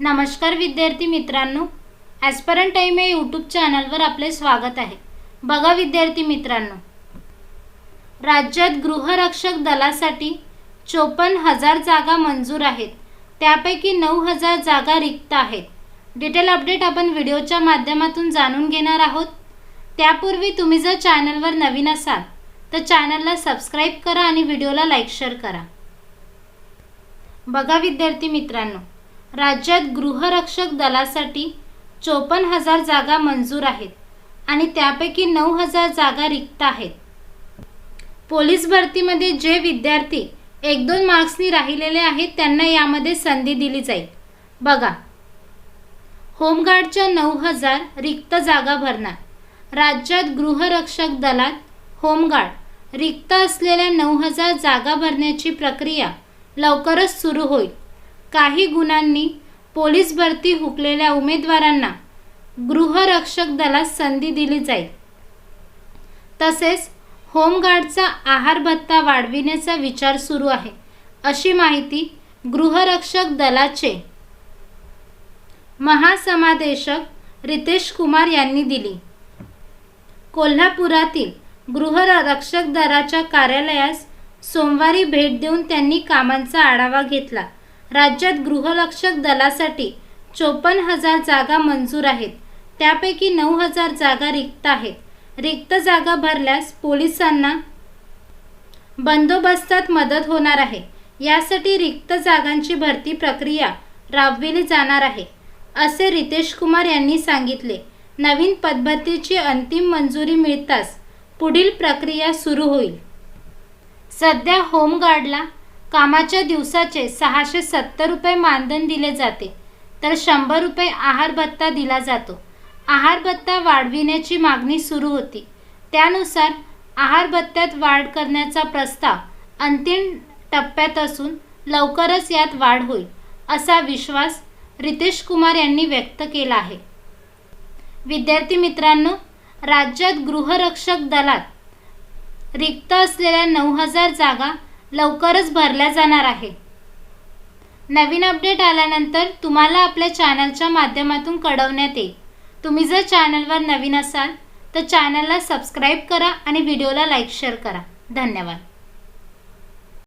नमस्कार विद्यार्थी मित्रांनो. ॲस्परंट टाईम या यूट्यूब चॅनलवर आपले स्वागत आहे. बघा विद्यार्थी मित्रांनो. राज्यात गृहरक्षक दलासाठी चोपन्न हजार जागा मंजूर आहेत. त्यापैकी नऊ हजार जागा रिक्त आहेत. डिटेल अपडेट आपण व्हिडिओच्या माध्यमातून जाणून घेणार आहोत. त्यापूर्वी तुम्ही जर चॅनलवर नवीन असाल तर चॅनलला सबस्क्राईब करा आणि व्हिडिओला लाईक शेअर करा. बघा विद्यार्थी मित्रांनो. राज्यात गृहरक्षक दलासाठी चोपन्न हजार जागा मंजूर आहेत आणि त्यापैकी नऊ हजार जागा रिक्त आहेत. पोलीस भरतीमध्ये जे विद्यार्थी एक दोन मार्क्सनी राहिलेले आहेत त्यांना यामध्ये संधी दिली जाईल. बघा. होमगार्डच्या नऊ हजार रिक्त जागा भरणार. राज्यात गृहरक्षक दलात होमगार्ड रिक्त असलेल्या नऊ हजार जागा भरण्याची प्रक्रिया लवकरच सुरू होईल. काही गुणांनी पोलीस भरती हुकलेल्या उमेदवारांना गृहरक्षक दलात संधी दिली जाईल तसेच होमगार्डचा आहार भत्ता वाढविण्याचा विचार सुरू आहे. अशी माहिती गृहरक्षक दलाचे महासमादेशक रितेश कुमार यांनी दिली. कोल्हापुरातील गृहरक्षक दलाच्या कार्यालयास सोमवारी भेट देऊन त्यांनी कामांचा आढावा घेतला. राज्यात गृहरक्षक दलासाठी चोपन्न हजार जागा मंजूर आहेत. त्यापैकी नऊ हजार जागा रिक्त आहेत. रिक्त जागा भरल्यास पोलिसांना बंदोबस्तात मदत होणार आहे. यासाठी रिक्त जागांची भरती प्रक्रिया राबविली जाणार आहे असे रितेश कुमार यांनी सांगितले. नवीन पद्धतीची अंतिम मंजुरी मिळताच पुढील प्रक्रिया सुरू होईल. सध्या होमगार्डला कामाच्या दिवसाचे सहाशे सत्तर रुपये मानधन दिले जाते. तर शंभर रुपये आहार भत्ता दिला जातो. आहार भत्ता वाढविण्याची मागणी सुरू होती. त्यानुसार आहार भत्त्यात वाढ करण्याचा प्रस्ताव अंतिम टप्प्यात असून लवकरच यात वाढ होईल असा विश्वास रितेश कुमार यांनी व्यक्त केला आहे. विद्यार्थी मित्रांनो राज्यात गृहरक्षक दलात रिक्त असलेल्या नऊ हजार जागा लवकरच भरल्या जाणार आहे. नवीन अपडेट आल्यानंतर तुम्हाला आपल्या चॅनलच्या माध्यमातून कळवण्यात येईल. तुम्ही जर चॅनलवर नवीन असाल तर चॅनलला सबस्क्राईब करा आणि व्हिडिओला लाईक शेअर करा. धन्यवाद.